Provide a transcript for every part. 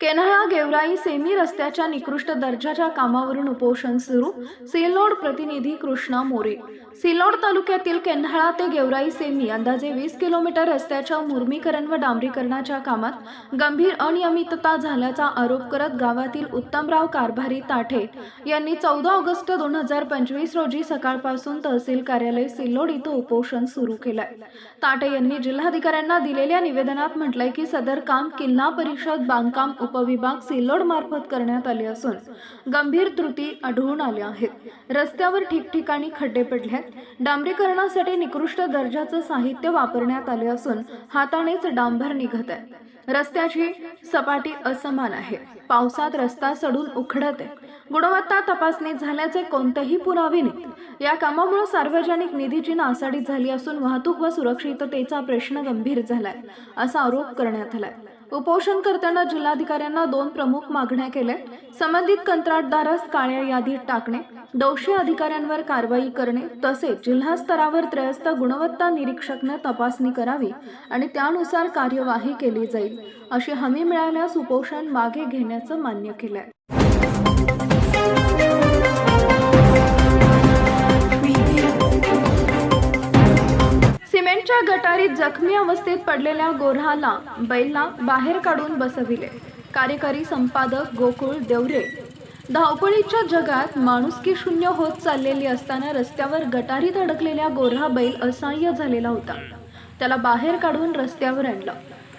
केन्हाळा Georai semi रस्त्याच्या निकृष्ट दर्जाच्या कामावरून उपोषण सुरू. सिल्लोड प्रतिनिधी कृष्णा मोरे. सिल्लोड तालुक्यातील केन्हाळा ते गेवराई सेमी अंदाजे वीस किलोमीटर रस्त्याच्या मुर्मीकरण व डांबरीकरणाच्या कामात गंभीर अनियमितता झाल्याचा आरोप करत गावातील उत्तमराव कारभारी ताठे यांनी चौदा ऑगस्ट दोन हजार पंचवीस रोजी सकाळपासून तहसील कार्यालय सिल्लोड इथं उपोषण सुरू केलंय. ताठे यांनी जिल्हाधिकाऱ्यांना दिलेल्या निवेदनात म्हटलंय की सदर काम किल्ला परिषद बांधकाम उपविभाग सिल्लोड मार्फत करण्यात आले असून गंभीर त्रुटी आढळून आल्या आहेत. रस्त्यावर ठिकठिकाणी खड्डे पडले आहेत डांबरीकरणासाठी निकृष्ट दर्जाचं साहित्य वापरण्यात आले असून हातानेच डांबर निघत आहे रस्त्याची सपाटी असमान आहे. पावसात रस्ता सडून उखडत आहे गुणवत्ता तपासणी झाल्याचे कोणतेही पुरावे नाहीत. या कामामुळे सार्वजनिक निधीची नासाडी झाली असून वाहतूक व सुरक्षिततेचा प्रश्न गंभीर झालाय असा आरोप करण्यात आलाय. उपोषण करताना जिल्हाधिकाऱ्यांना दोन प्रमुख मागण्या केल्या. संबंधित कंत्राटदारास काळ्या यादीत टाकणे दोषी अधिकाऱ्यांवर कारवाई करणे तसेच जिल्हा स्तरावर त्रयस्थ गुणवत्ता निरीक्षकने तपासणी करावी आणि त्यानुसार कार्यवाही केली जाईल अशी हमी मिळाल्यास उपोषण मागे घेण्याचं मान्य केलंय. गटारीत जखमी अवस्थेत पडलेल्या गोऱ्हाला बैलला बाहेर काढून बसविले. कार्यकारी संपादक गोकुळ देवरे. धावपळीच्या जगात माणुसकी शून्य होत चाललेली असताना रस्त्यावर गटारीत अडकलेल्या गोऱ्हा बैल असह्य झालेला होता. त्याला बाहेर काढून रस्त्यावर आणलं.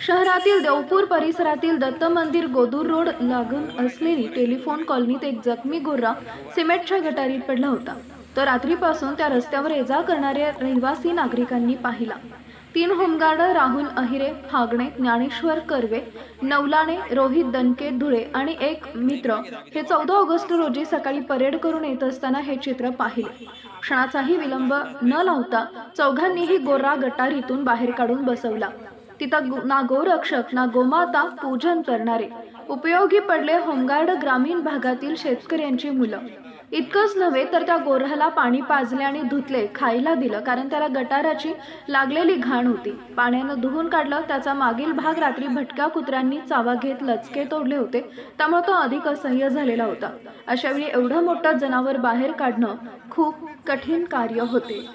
शहरातील देवपूर परिसरातील दत्त मंदिर गोदूर रोड लागून असलेली टेलिफोन कॉलनीत एक जखमी गोरा सिमेंटच्या गटारीत पडला होता. तर रात्रीपासून त्या रस्त्यावर ये जा करणाऱ्या रहिवासी नागरिकांनी पाहिला. तीन होमगार्ड राहुल अहिरे फागणे ज्ञानेश्वर कर्वे नवलाने रोहित दनके धुळे आणि एक मित्र हे चौदा ऑगस्ट रोजी सकाळी परेड करून येत असताना हे चित्र पाहिले. क्षणाचाही विलंब न लावता चौघांनीही गोरा गटारीतून बाहेर काढून बसवला. तिथं ना गोरक्षक ना गोमाता पूजन करणारे. उपयोगी पडले होमगार्ड ग्रामीण भागातील शेतकऱ्यांची मुलं. इतकंच नव्हे तर त्या गोऱ्हाला पाणी पाजले आणि धुतले खायला दिलं कारण त्याला गटाराची लागलेली घाण होती. पाण्यानं धुवून काढलं त्याचा मागील भाग रात्री भटक्या कुत्र्यांनी चावा घेत लचके तोडले होते. त्यामुळे तो अधिक असह्य झालेला होता. अशावेळी एवढं मोठं जनावर बाहेर काढणं खूप कठीण कार्य होते.